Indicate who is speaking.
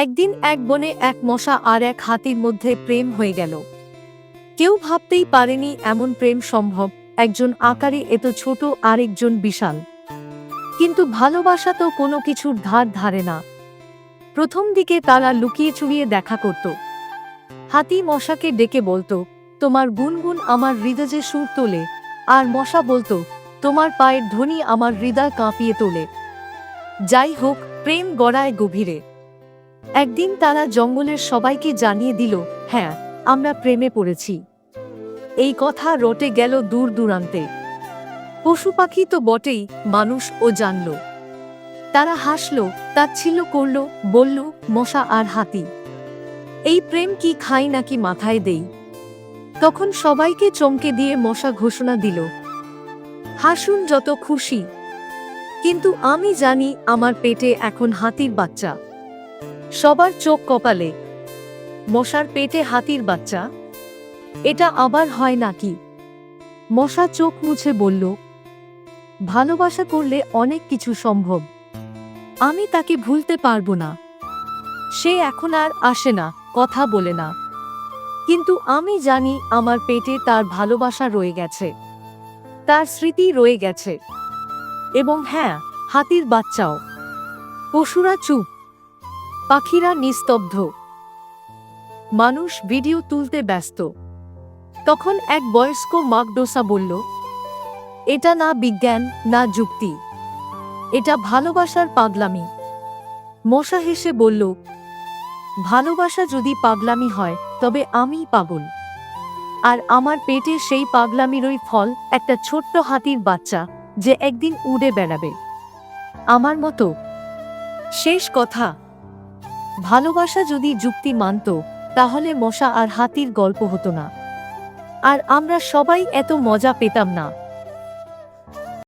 Speaker 1: একদিন এক বনে এক মশা আর এক হাতির মধ্যে প্রেম হয়ে গেল। কেউ ভাবতেই পারেনি এমন প্রেম সম্ভব, একজন আকারে এত ছোট আরেকজন বিশাল। কিন্তু ভালোবাসা তো কোনো কিছুর ধার ধারে না। প্রথম দিকে তারা লুকিয়ে চুরিয়ে দেখা করত। হাতি মশাকে ডেকে বলতো, তোমার গুনগুন আমার হৃদয়ে সুর তোলে। আর মশা বলতো, তোমার পায়ের ধ্বনি আমার হৃদয় কাঁপিয়ে তোলে। যাই হোক, প্রেম গড়ায় গভীরে। একদিন তারা জঙ্গলের সবাইকে জানিয়ে দিল হ্যাঁ আমরা প্রেমে পড়েছি। এই কথা রটে গেল দূর দূরান্তে। পশু পাখি তো বটেই, মানুষ ও জানল। তারা হাসল, তাচ্ছিল্য করল, বলল, মশা আর হাতি। এই প্রেম কি খাই নাকি মাথায় দেই? তখন সবাইকে চমকে দিয়ে মশা ঘোষণা দিল, হাসুন যত খুশি। কিন্তু আমি জানি আমার পেটে এখন হাতির বাচ্চা। সবার চোখ কপালে। মশার পেটে হাতির বাচ্চা। এটা আবার হয় নাকি? মশা চোখ মুছে বলল, ভালোবাসা করলে অনেক কিছু সম্ভব। আমি তাকে ভুলতে পারব না। সে এখন আর আসে না, কথা বলে না। কিন্তু আমি জানি আমার পেটে তার ভালোবাসা রয়ে গেছে। তার স্মৃতি রয়ে গেছে। এবং হ্যাঁ হাতির বাচ্চাও। পশুরা চুপ। পাখিরা নিস্তব্ধ। মানুষ ভিডিও তুলতে ব্যস্ত। তখন এক বয়স্ক মাকডোসা বলল, এটা না বিজ্ঞান, না যুক্তি। এটা ভালোবাসার পাগলামি। মশা হেসে বলল, ভালোবাসা যদি পাগলামি হয়, তবে আমিই পাগল। আর আমার পেটে সেই পাগলামিরই ফল, একটা ছোট্ট হাতির বাচ্চা, যে একদিন উড়ে বেড়াবে। আমার মতো। শেষ কথা। ভালোবাসা যদি যুক্তি মানত, তাহলে মশা আর হাতির গল্প হতো না। আর আমরা সবাই এত মজা পেতাম না।